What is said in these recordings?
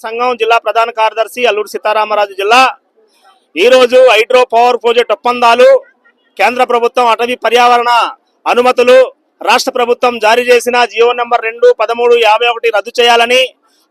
సంఘం జిల్లా ప్రధాన కార్యదర్శి అల్లూరు సీతారామరాజు జిల్లా. ఈరోజు హైడ్రో పవర్ ప్రాజెక్ట్ ఒప్పందాలు కేంద్ర ప్రభుత్వం అటవీ పర్యావరణ అనుమతులు రాష్ట్ర ప్రభుత్వం జారీ చేసిన జియో నెంబర్ రెండు పదమూడు యాభై ఒకటి రద్దు చేయాలని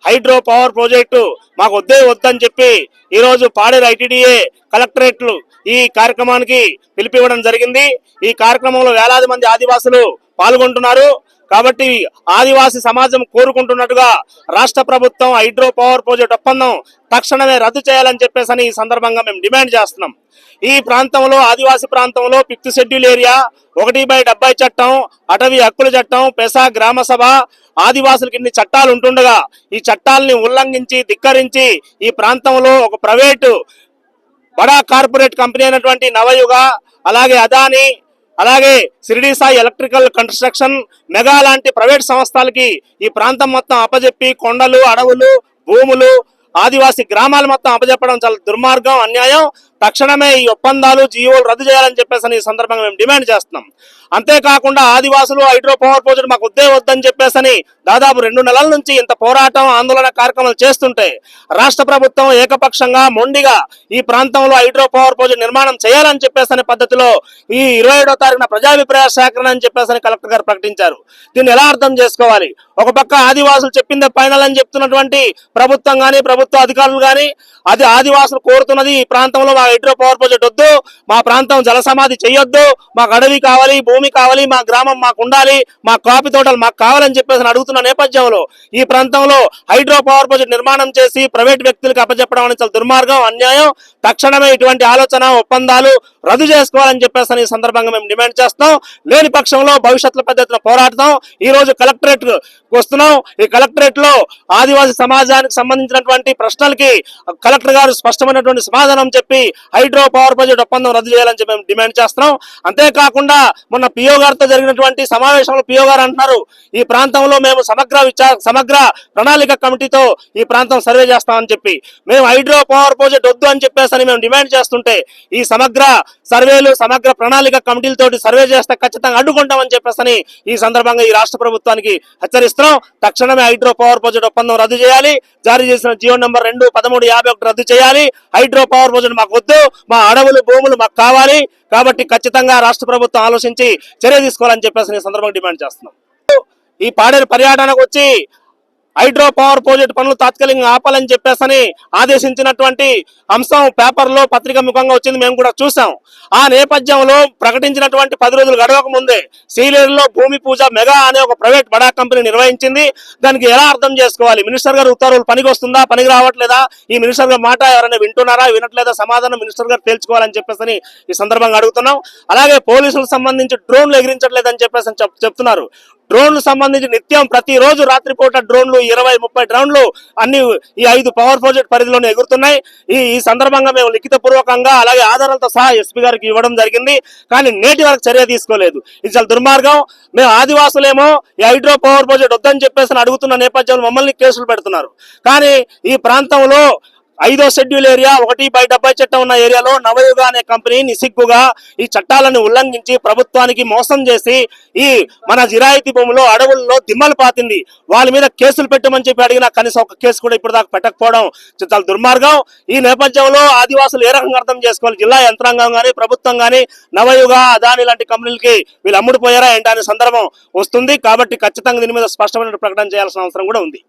హైడ్రో పవర్ ప్రాజెక్టు మాకు వద్దే వద్దని చెప్పి ఈరోజు పాడేరు ఐటీడీఏ కలెక్టరేట్లు ఈ కార్యక్రమానికి పిలిపివ్వడం జరిగింది. ఈ కార్యక్రమంలో వేలాది మంది ఆదివాసులు పాల్గొంటున్నారు. కాబట్టి ఆదివాసీ సమాజం కోరుకుంటున్నట్టుగా రాష్ట్ర ప్రభుత్వం హైడ్రో పవర్ ప్రాజెక్ట్ ఒప్పందం తక్షణమే రద్దు చేయాలని చెప్పేసి ఈ సందర్భంగా మేము డిమాండ్ చేస్తున్నాం. ఈ ప్రాంతంలో ఆదివాసీ ప్రాంతంలో ఫిఫ్త్ షెడ్యూల్ ఏరియా ఒకటి బై డెబ్బై చట్టం అటవీ హక్కుల చట్టం పెసా గ్రామ సభ ఆదివాసులకి ఇన్ని చట్టాలు ఉంటుండగా ఈ చట్టాలని ఉల్లంఘించి ధిక్కరించి ఈ ప్రాంతంలో ఒక ప్రైవేటు బడా కార్పొరేట్ కంపెనీ అయినటువంటి నవయుగ అలాగే అదాని అలాగే Shirdi Sai electrical construction mega లాంటి ప్రైవేట్ సంస్థలకి ఈ ప్రాంతం మొత్తం అప్పజెప్పి కొండలు అడవులు భూములు ఆదివాసీ గ్రామాలు మొత్తం అప్పజెప్పడం చాలా దుర్మార్గం అన్యాయం. తక్షణమే ఈ ఒప్పందాలు జీవోలు రద్దు చేయాలని చెప్పేసి ఈ సందర్భంగా మేము డిమాండ్ చేస్తున్నాం. అంతేకాకుండా ఆదివాసులు హైడ్రో పవర్ ప్రాజెక్ట్ మాకు వద్దే వద్దని చెప్పేసని దాదాపు రెండు నెలల నుంచి ఇంత పోరాటం ఆందోళన కార్యక్రమాలు చేస్తుంటే రాష్ట్ర ప్రభుత్వం ఏకపక్షంగా మొండిగా ఈ ప్రాంతంలో హైడ్రో పవర్ ప్రాజెక్ట్ నిర్మాణం చేయాలని చెప్పేసని పద్ధతిలో ఈ ఇరవై ఏడో తారీఖున ప్రజాభిప్రాయ సేకరణ అని చెప్పేసని కలెక్టర్ గారు ప్రకటించారు. దీన్ని ఎలా అర్థం చేసుకోవాలి? ఒక పక్క ఆదివాసులు చెప్పిందే ఫైనల్ అని చెప్తున్నటువంటి ప్రభుత్వం కానీ ప్రభుత్వం అధికారులు కానీ అది ఆదివాసులు కోరుతున్నది ఈ ప్రాంతంలో మా హైడ్రో పవర్ ప్రాజెక్ట్ వద్దు మా ప్రాంతం జల సమాధి చేయొద్దు మాకు అడవి కావాలి భూమి కావాలి మా గ్రామం మాకు ఉండాలి మా కాఫీ తోటలు మాకు కావాలని చెప్పేసి అడుగుతున్న నేపథ్యంలో ఈ ప్రాంతంలో హైడ్రో పవర్ ప్రాజెక్ట్ నిర్మాణం చేసి ప్రైవేట్ వ్యక్తులకు అప్పచెప్పడం అనేది చాలా దుర్మార్గం అన్యాయం. తక్షణమే ఇటువంటి ఆలోచన ఒప్పందాలు రద్దు చేసుకోవాలని చెప్పేసి ఈ సందర్భంగా మేము డిమాండ్ చేస్తాం లేని పక్షంలో భవిష్యత్తులో పెద్ద ఎత్తున పోరాడతాం. ఈ రోజు కలెక్టరేట్ వస్తున్నాం. ఈ కలెక్టరేట్లో ఆదివాసీ సమాజానికి సంబంధించినటువంటి ప్రశ్నలకి కలెక్టర్ గారు స్పష్టమైనటువంటి సమాధానం చెప్పి హైడ్రో పవర్ ప్రాజెక్ట్ ఒప్పందం రద్దు చేయాలని చెప్పి మేము డిమాండ్ చేస్తున్నాం. అంతేకాకుండా మొన్న పిఓ గారితో జరిగినటువంటి సమావేశంలో పిఓ గారు అంటున్నారు ఈ ప్రాంతంలో మేము సమగ్ర విచార సమగ్ర ప్రణాళిక కమిటీతో ఈ ప్రాంతం సర్వే చేస్తామని చెప్పి. మేము హైడ్రో పవర్ ప్రాజెక్ట్ వద్దు అని చెప్పేసి మేము డిమాండ్ చేస్తుంటే ఈ సమగ్ర సర్వేలు సమగ్ర ప్రణాళిక కమిటీలతోటి సర్వే చేస్తే ఖచ్చితంగా అడ్డుకుంటామని చెప్పేసి ఈ సందర్భంగా ఈ రాష్ట్ర ప్రభుత్వానికి హెచ్చరిస్తున్నాం. తక్షణమే హైడ్రో పవర్ ప్రాజెక్ట్ ఒప్పందం రద్దు చేయాలి. జారీ చేసిన జీవన జియో నంబర్ రెండు పదమూడు యాభై ఒకటి రద్దు చేయాలి. హైడ్రో పవర్ ప్రాజెక్ట్ మాకు వద్దు. మా అడవులు భూములు మాకు కావాలి. కాబట్టి ఖచ్చితంగా రాష్ట్ర ప్రభుత్వం ఆలోచించి చర్య తీసుకోవాలని చెప్పేసి ఈ సందర్భంగా డిమాండ్ చేస్తున్నాం. ఈ పాడేరు పర్యటనకు వచ్చి హైడ్రో పవర్ ప్రాజెక్ట్ పనులు తాత్కాలికంగా ఆపాలని చెప్పేసని ఆదేశించినటువంటి అంశం పేపర్లో పత్రిక ముఖంగా వచ్చింది మేము కూడా చూసాం ఆ నేపథ్యంలో ప్రకటించినటువంటి పది రోజులు గడవక ముందే సీలేరులో భూమి పూజ మెగా అనే ఒక ప్రైవేట్ బడా కంపెనీ నిర్వహించింది. దానికి ఎలా అర్థం చేసుకోవాలి? మినిస్టర్ గారు ఉత్తర్వులు పనికి వస్తుందా పనికి రావట్లేదా? ఈ మినిస్టర్ గారు మాట ఎవరైనా వింటున్నారా వినట్లేదా? సమాధానం మినిస్టర్ గారు తేల్చుకోవాలని చెప్పేసి ఈ సందర్భంగా అడుగుతున్నాం. అలాగే పోలీసులకు సంబంధించి డ్రోన్లు ఎగిరించట్లేదని చెప్పేసి అని చెప్తున్నారు. డ్రోన్లు సంబంధించి నిత్యం ప్రతిరోజు రాత్రిపూట డ్రోన్లు ఇరవై ముప్పై డ్రోన్లు అన్ని ఈ ఐదు పవర్ ప్రాజెక్ట్ పరిధిలోనే ఎగురుతున్నాయి. ఈ ఈ సందర్భంగా మేము లిఖిత పూర్వకంగా అలాగే ఆధారాలతో సహా ఎస్పీ గారికి ఇవ్వడం జరిగింది. కానీ నేటి వరకు చర్య తీసుకోలేదు. ఇది చాలా దుర్మార్గం. మేము ఆదివాసులేమో ఈ హైడ్రో పవర్ ప్రాజెక్ట్ వద్దని చెప్పేసి అడుగుతున్న నేపథ్యంలో మమ్మల్ని కేసులు పెడుతున్నారు. కానీ ఈ ప్రాంతంలో ఐదో షెడ్యూల్ ఏరియా ఒకటి బై డెబ్బై చట్టం ఉన్న ఏరియాలో నవయుగ అనే కంపెనీ నిసిగ్గుగా ఈ చట్టాలను ఉల్లంఘించి ప్రభుత్వానికి మోసం చేసి ఈ మన జిరాయితీ భూమిలో అడవుల్లో దిమ్మలు పాతింది. వాళ్ళ మీద కేసులు పెట్టమని చెప్పి అడిగినా కనీసం ఒక కేసు కూడా ఇప్పుడు దాకా పెట్టకపోవడం చాలా దుర్మార్గం. ఈ నేపథ్యంలో ఆదివాసులు ఏ రకంగా అర్థం చేసుకోవాలి? జిల్లా యంత్రాంగం కానీ ప్రభుత్వం కానీ నవయుగ అదాని లాంటి కంపెనీలకి వీళ్ళు అమ్ముడుపోయారా ఏంటనే సందర్భం వస్తుంది. కాబట్టి ఖచ్చితంగా దీని మీద స్పష్టమైన ప్రకటన చేయాల్సిన అవసరం కూడా ఉంది.